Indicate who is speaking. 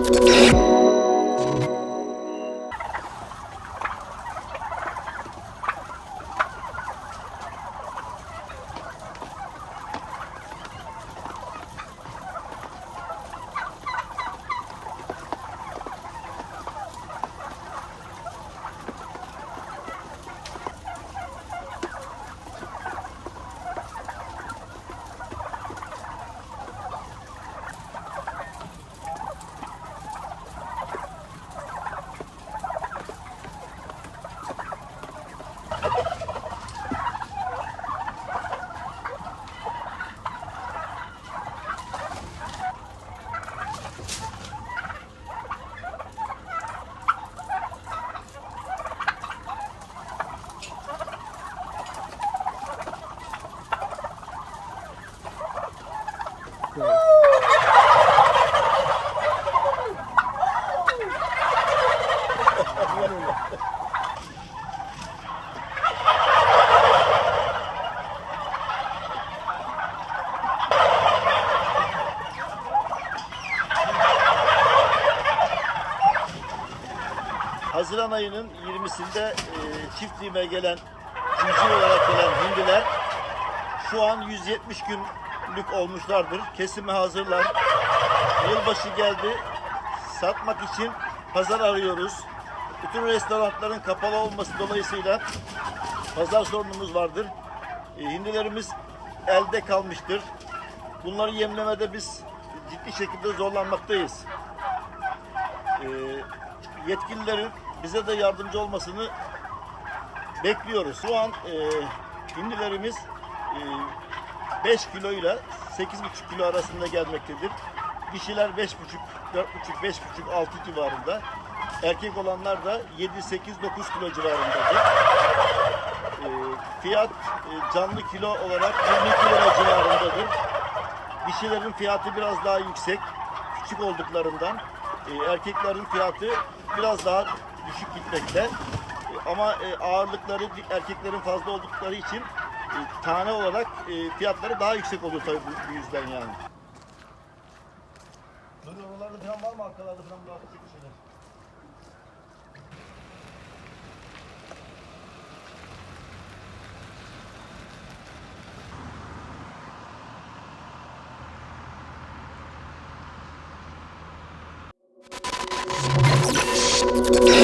Speaker 1: Thank you. Cool. Haziran ayının 20'sinde e, çiftliğime gelen, civciv olarak gelen hindiler şu an 170 günlük olmuşlardır. Kesime hazırlar. Yılbaşı geldi. Satmak için pazar arıyoruz. Bütün restoranların kapalı olması dolayısıyla pazar sorunumuz vardır. E, hindilerimiz elde kalmıştır. Bunları yemlemede biz ciddi şekilde zorlanmaktayız. Yetkililerin bize de yardımcı olmasını bekliyoruz. Şu an e, hindilerimiz e, 5 kilo ile 8,5 kilo arasında gelmektedir. Dişiler 5,5, 4,5, 5,5, 6 civarında. Erkek olanlar da 7, 8, 9 kilo civarındadır. E, fiyat e, canlı kilo olarak 22 lira civarındadır. Dişilerin fiyatı biraz daha yüksek. Küçük olduklarından. E, erkeklerin fiyatı biraz daha düşük gitmekte. Ama e, ağırlıkları erkeklerin fazla oldukları için e, tane olarak e, fiyatları daha yüksek oluyor tabii bu, bu yüzden yani. Böyle oralarda falan var mı arkalarda falan bir şeyler? Thank you.